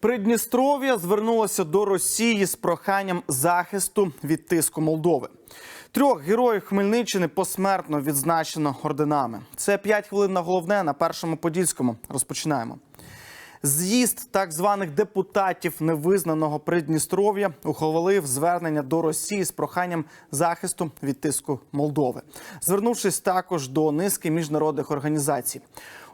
Придністров'я звернулося до Росії з проханням захисту від тиску Молдови. Трьох героїв Хмельниччини посмертно відзначено орденами. Це 5 хвилин на головне на першому подільському. Розпочинаємо. З'їзд так званих депутатів невизнаного Придністров'я ухвалив звернення до Росії з проханням захисту від тиску Молдови, звернувшись також до низки міжнародних організацій.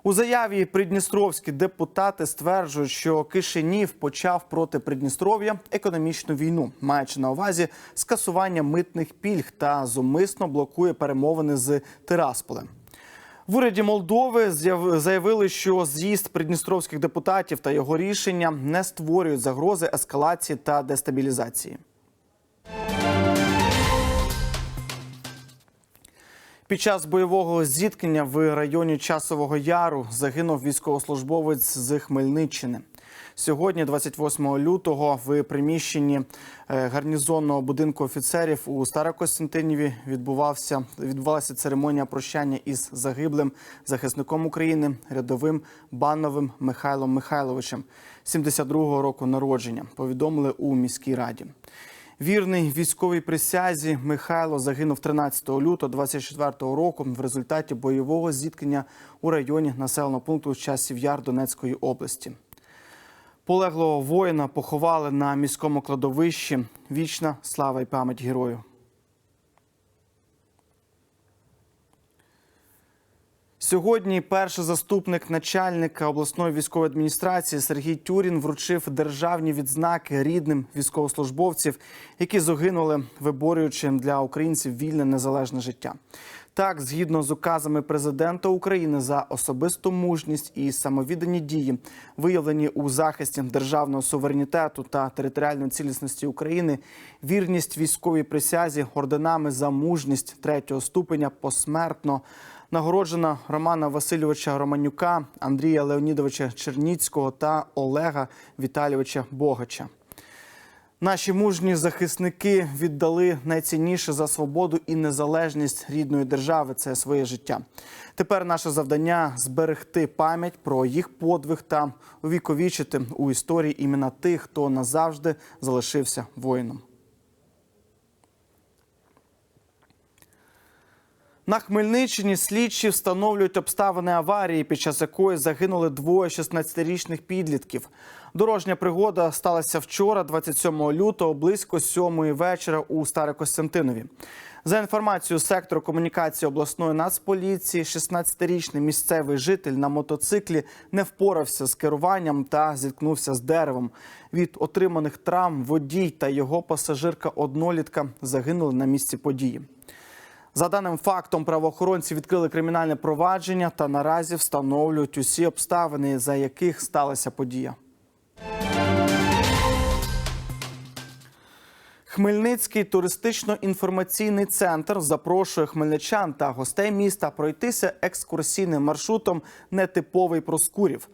У заяві придністровські депутати стверджують, що Кишинів почав проти Придністров'я економічну війну, маючи на увазі скасування митних пільг та зумисно блокує перемовини з Тирасполем. В уряді Молдови заявили, що з'їзд придністровських депутатів та його рішення не створюють загрози ескалації та дестабілізації. Під час бойового зіткнення в районі Часового Яру загинув військовослужбовець з Хмельниччини. Сьогодні, 28 лютого, в приміщенні е, гарнізонного будинку офіцерів у Старокостянтиніві відбувався відбувалася церемонія прощання із загиблим захисником України рядовим Бановим Михайлом Михайловичем, 72-го року народження. Повідомили у міській раді. Вірний військовій присязі Михайло загинув 13 лютого 24 року в результаті бойового зіткнення у районі населеного пункту Часів Яр Донецької області. Полеглого воїна поховали на міському кладовищі. Вічна слава і пам'ять герою. Сьогодні перший заступник начальника обласної військової адміністрації Сергій Тюрін вручив державні відзнаки рідним військовослужбовців, які загинули, виборюючи для українців вільне незалежне життя. Так, згідно з указами президента України за особисту мужність і самовіддані дії, виявлені у захисті державного суверенітету та територіальної цілісності України, вірність військовій присязі орденами за мужність третього ступеня посмертно нагороджена Романа Васильовича Романюка, Андрія Леонідовича Черніцького та Олега Віталійовича Богача. Наші мужні захисники віддали найцінніше за свободу і незалежність рідної держави це своє життя. Тепер наше завдання зберегти пам'ять про їх подвиг та увіковічити у історії імена тих, хто назавжди залишився воїном. На Хмельниччині слідчі встановлюють обставини аварії, під час якої загинули двоє 16-річних підлітків. Дорожня пригода сталася вчора, 27 лютого, близько 7 вечора у Старокостянтинові. За інформацією сектору комунікації обласної нацполіції, 16-річний місцевий житель на мотоциклі не впорався з керуванням та зіткнувся з деревом. Від отриманих травм водій та його пасажирка однолітка загинули на місці події. За даним фактом, правоохоронці відкрили кримінальне провадження та наразі встановлюють усі обставини, за яких сталася подія. Хмельницький туристично-інформаційний центр запрошує хмельничан та гостей міста пройтися екскурсійним маршрутом нетиповий Проскурів.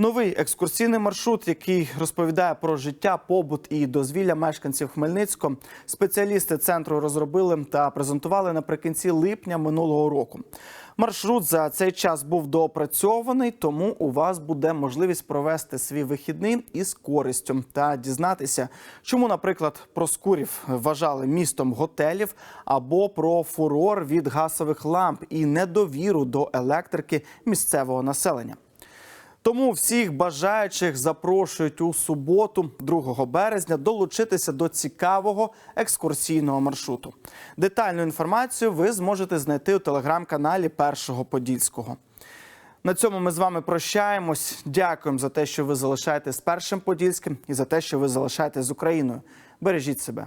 Новий екскурсійний маршрут, який розповідає про життя, побут і дозвілля мешканців Хмельницького, спеціалісти центру розробили та презентували наприкінці липня минулого року. Маршрут за цей час був доопрацьований, тому у вас буде можливість провести свій вихідний із користю та дізнатися, чому, наприклад, Проскурів вважали містом готелів або про фурор від газових ламп і недовіру до електрики місцевого населення. Тому всіх бажаючих запрошують у суботу, 2 березня, долучитися до цікавого екскурсійного маршруту. Детальну інформацію ви зможете знайти у телеграм-каналі Першого Подільського. На цьому ми з вами прощаємось. Дякуємо за те, що ви залишаєтесь з першим подільським і за те, що ви залишаєтесь з Україною. Бережіть себе.